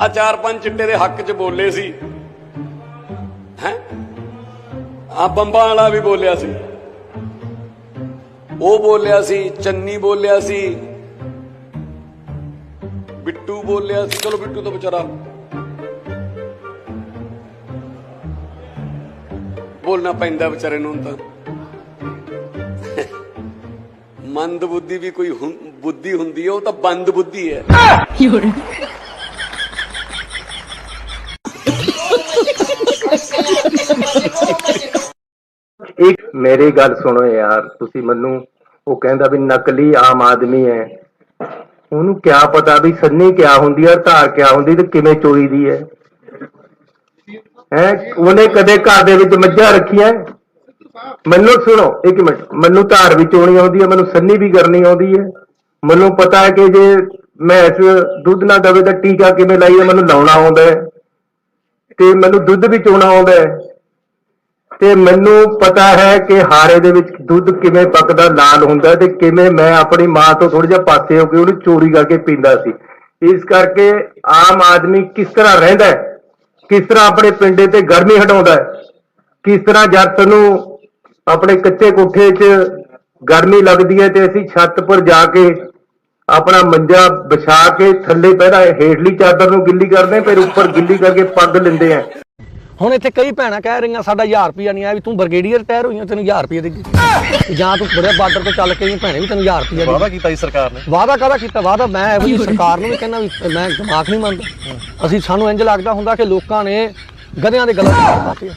ਆ ਚਾਰ ਪੰਜ ਚਿੱਟੇ ਦੇ ਹੱਕ 'ਚ ਬੋਲੇ ਸੀ। ਹੈ? ਆ ਬੰਬਾਂ ਵਾਲਾ ਵੀ ਬੋਲਿਆ ਸੀ। ਉਹ ਬੋਲਿਆ ਸੀ, ਚੰਨੀ ਬੋਲਿਆ ਸੀ। ਬਿੱਟੂ ਬੋਲਿਆ ਸੀ। ਚਲੋ ਬਿੱਟੂ ਤਾਂ ਵਿਚਾਰਾ ਬੋਲਣਾ ਪੈਂਦਾ ਵਿਚਾਰੇ ਨੂੰ ਤਾਂ। ਮੰਦ ਬੁੱਧੀ ਵੀ ਕੋਈ ਬੁੱਧੀ ਹੁੰਦੀ ਹੈ ਉਹ ਤਾਂ ਬੰਦ ਬੁੱਧੀ ਹੈ। ਇੱਕ ਮੇਰੀ ਗੱਲ ਸੁਣੋ ਯਾਰ, ਤੁਸੀਂ ਮੈਨੂੰ ਉਹ ਕਹਿੰਦਾ ਵੀ ਨਕਲੀ ਆਮ ਆਦਮੀ ਹੈ। ਉਹਨੂੰ ਕਿਆ ਪਤਾ ਵੀ ਸੰਨੀ ਕਿਆ ਹੁੰਦੀ ਹੈ ਧਾਰ ਕਿਆ ਹੁੰਦੀ ਤੇ ਕਿਵੇਂ ਚੋਰੀ ਦੀ ਹੈ। ਹੈ, ਉਹਨੇ ਕਦੇ ਘਰ ਦੇ ਵਿੱਚ ਮੱਝਾਂ ਰੱਖੀਆਂ ਮੈਨੂੰ ਸੁਣੋ, ਇੱਕ ਮਿੰਟ, ਮੈਨੂੰ ਧਾਰ ਵੀ ਚੋਣੀ ਆਉਂਦੀ ਹੈ, ਮੈਨੂੰ ਸੰਨੀ ਵੀ ਕਰਨੀ ਆਉਂਦੀ ਹੈ। ਮੈਨੂੰ ਪਤਾ ਹੈ ਕਿ ਜੇ ਮੈਂ ਇਸ ਦੁੱਧ ਨਾ ਦਵੇ ਤਾਂ ਟੀਕਾ ਕਿਵੇਂ ਲਾਈਏ, ਮੈਨੂੰ ਲਾਉਣਾ ਆਉਂਦਾ ਹੈ। ਤੇ ਮੈਨੂੰ ਦੁੱਧ ਵੀ ਚੋਣਾ ਆਉਂਦਾ ਹੈ? ਤੇ ਮੈਨੂੰ ਪਤਾ ਹੈ ਕਿ ਹਾਰੇ ਦੇ ਵਿੱਚ ਦੁੱਧ ਕਿਵੇਂ ਪੱਕਦਾ, ਲਾਲ ਹੁੰਦਾ ਤੇ ਕਿਵੇਂ ਮੈਂ ਆਪਣੀ ਮਾਂ ਤੋਂ ਥੋੜਾ ਜਿਹਾ ਪਾਸੇ ਹੋ ਕੇ ਉਹਨੂੰ ਚੋਰੀ ਕਰਕੇ ਪੀਂਦਾ ਸੀ। ਇਸ ਕਰਕੇ ਆਮ ਆਦਮੀ ਕਿਸ ਤਰ੍ਹਾਂ ਰਹਿੰਦਾ ਹੈ? ਕਿਸ ਤਰ੍ਹਾਂ ਆਪਣੇ ਪਿੰਡੇ ਤੇ ਗਰਮੀ ਹਟਾਉਂਦਾ ਹੈ? ਕਿਸ ਤਰ੍ਹਾਂ ਜੱਟ ਨੂੰ ਆਪਣੇ ਕੱਚੇ ਕੋਠੇ 'ਚ ਗਰਮੀ ਲੱਗਦੀ ਹੈ ਤੇ ਅਸੀਂ ਛੱਤ ਪਰ ਜਾ ਕੇ ਆਪਣਾ ਮੰਜਾ ਵਿਛਾ ਕੇ ਥੱਲੇ ਪਹਿਲਾਂ ਹੇਠਲੀ ਚਾਦਰ ਨੂੰ ਗਿੱਲੀ ਕਰਦੇ ਫਿਰ ਉੱਪਰ ਗਿੱਲੀ ਕਰਕੇ ਪੱਗ ਲੈਂਦੇ ਆ ਹੁਣ ਇੱਥੇ ਕਈ ਭੈਣਾਂ ਕਹਿ ਰਹੀਆਂ ਸਾਡਾ 1000 ਰੁਪਿਆ ਨਹੀਂ ਆਇਆ ਵੀ ਤੂੰ ਬਰਗੇਡੀਅਰ ਰਿਟਾਇਰ ਹੋਈਆਂ ਤੈਨੂੰ 1000 ਰੁਪਿਆ ਦੇ ਜਾਂ ਤੂੰ ਬੜੇ ਬਾਰਡਰ ਤੋਂ ਚੱਲ ਕੇ ਆਈ ਭੈਣੇ ਵੀ ਤੈਨੂੰ 1000 ਰੁਪਿਆ ਦੇ ਵਾਅਦਾ ਕੀਤਾ ਸੀ ਸਰਕਾਰ ਨੇ। ਵਾਅਦਾ ਕਾਹਦਾ ਕੀਤਾ? ਵਾਅਦਾ ਮੈਂ ਇਹੋ ਜਿਹੀ ਸਰਕਾਰ ਨੂੰ ਵੀ ਕਹਿੰਦਾ ਵੀ ਮੈਂ ਦਿਮਾਗ ਨਹੀਂ ਮੰਨਦਾ। ਅਸੀਂ ਸਾਨੂੰ ਇੰਜ ਲੱਗਦਾ ਹੁੰਦਾ ਕਿ ਲੋਕਾਂ ਨੇ ਗਧਿਆਂ ਦੇ ਗਲਤ ਪਾਤੇ